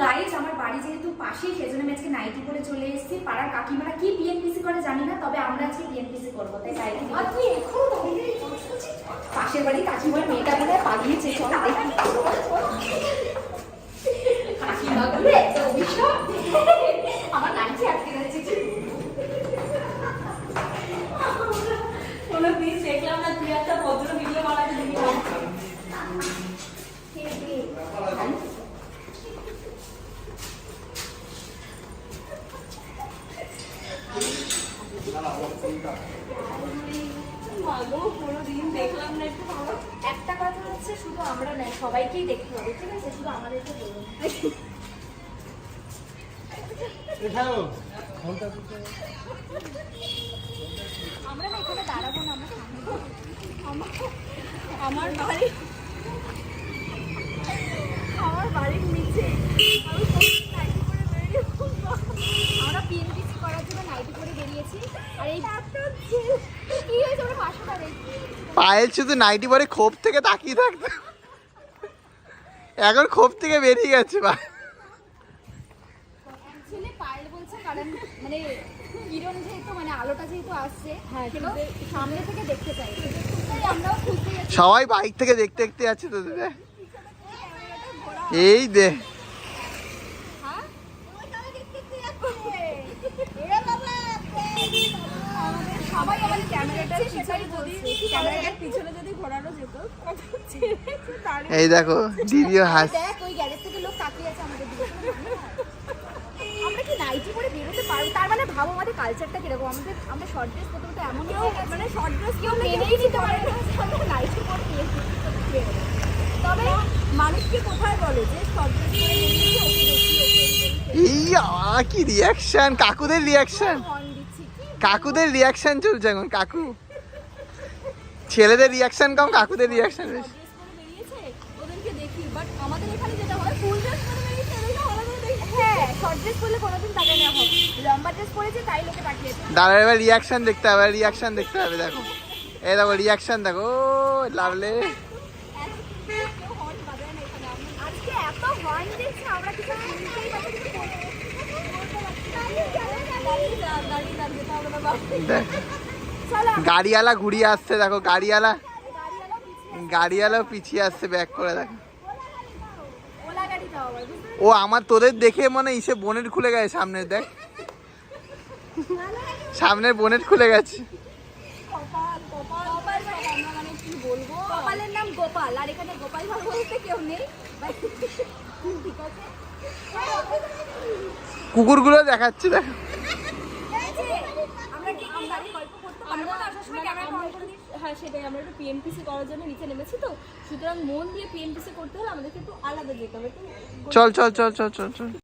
Guys আমার বাড়ি যেহেতু পাশেই সেজন্য আমি আজকে নাইটি করে চলে এসেছি। পাড়ার কাকিমারা কি বিএনপিসি করে জানি না তবে আমরা আজকে বিএনপিসি করব তাই? পাশের বাড়ি কাকিমার মেয়েটা বেলায় পালিয়েছে চল দেখি কাকিমা বলে এত অভিশাপ আমার নাইটি আটকে যাচ্ছে কোনো দিন দেখলাম না তুই একটা ভদ্র ভিডিও বানাতে দিবি মাগো কোনো দিন দেখলাম না একটু কথা হচ্ছে শুধু আমরা সবাইকেই ঠিক আছে আমরা না এখানে দাঁড়াবো আমরা আমার আমার বাড়ি আমার বাড়ির নিচে আমি কোনোদিন নাইটি পরে বেরিয়ে আমরা পিএনপিসি করার জন্য নাইটি করে বেরিয়েছি আর এই কি হয়েছে আমরা পাশে দাঁড়াই পায়েল শুধু নাইটি পরে ক্ষোভ থেকে তাকিয়ে থাকতো। এখন ক্ষোভ থেকে বেরিয়ে গেছে বা অ্যাকচুয়ালি পায়েল বলছে কারণ মানে কিরণ যেহেতু মানে আলোটা যেহেতু আসছে হ্যাঁ, সামনে থেকে দেখতে চাই। আমরাও সবাই বাইক থেকে দেখতে দেখতে যাচ্ছে তো দিদা। এই দে। আমাদের সবাই আমার ক্যামেরাটার পিছনে যদি ক্যামেরাটার পিছনে যদি ঘোরানো যেত এই দেখো দিদিও হাস দেখ ওই গ্যারেজ থেকে লোক তাকিয়ে আছে আমাদের দিকে আমরা কি নাইটি পরে বেরোতে পারব? তার মানে ভাবো আমাদের কালচারটা কীরকম? আমাদের আমরা শর্ট ড্রেস প্রথমত এমন কেউ মানে শর্ট ড্রেস কেউ মেনেই নিতে পারে না। আমরা নাইটি পরে তবে মানুষকে কোথায় বলে যে শর্ট ড্রেস পরে কি রিয়াকশন কাকুদের রিয়াকশন কাকুদের রিয়াকশন চলছে এখন কাকু। ছেলেদের রিয়াকশন কম কাকুদের রিয়াকশন বেশি। ড্রেস পরে বেরিয়েছে ওদেরকে দেখি বাট আমাদের এখানে যেটা হয় ফুল ড্রেস পরে বেরিয়েছে ওদেরকে আলাদা করে দেখি হ্যাঁ শর্ট ড্রেস পরলে কোনোদিন তাকায় না হবে লম্বা ড্রেস পরেছে তাই লোকে তাকিয়েছে দাঁড়া এবার রিয়াকশন দেখতে হবে রিয়াকশন দেখতে হবে দেখো। এই দেখো রিয়াকশন লাভলে। আজকে এত আমরা কিছু শুনতেই পাচ্ছি না, কিছু বলতে পারছি না। দাঁড়িয়ে যা দাঁড়িয়ে দাঁড়িয়ে যেতে হবে না বাবা দেখ চলো গাড়িওয়ালা ঘুরিয়ে আসছে দেখো গাড়িওয়ালা। গাড়িওয়ালা পিছিয়ে আসছে ব্যাক করে দেখো। ও আমার তোদের দেখে মনে ইসে বোনেট খুলে গেছে সামনের দেখ। সামনের বোনেট খুলে গেছে। কপাল কপাল কপাল আমরা কি বলব গোপালের নাম গোপাল আর এখানে গোপাল ভালো বলতে কেউ নেই। কুকুরগুলো দেখাচ্ছে দেখো আমরা কি আমরা কি গল্প করতে পারব না আসার সময় ক্যামেরা অন করে সেটাই আমরা একটু পিএমপিসি করার জন্য নিচে নেমেছি তো। সুতরাং মন দিয়ে পিএমপিসি করতে হলে আমাদেরকে একটু আলাদা যেতে হবে চল চল চল চল চল চল।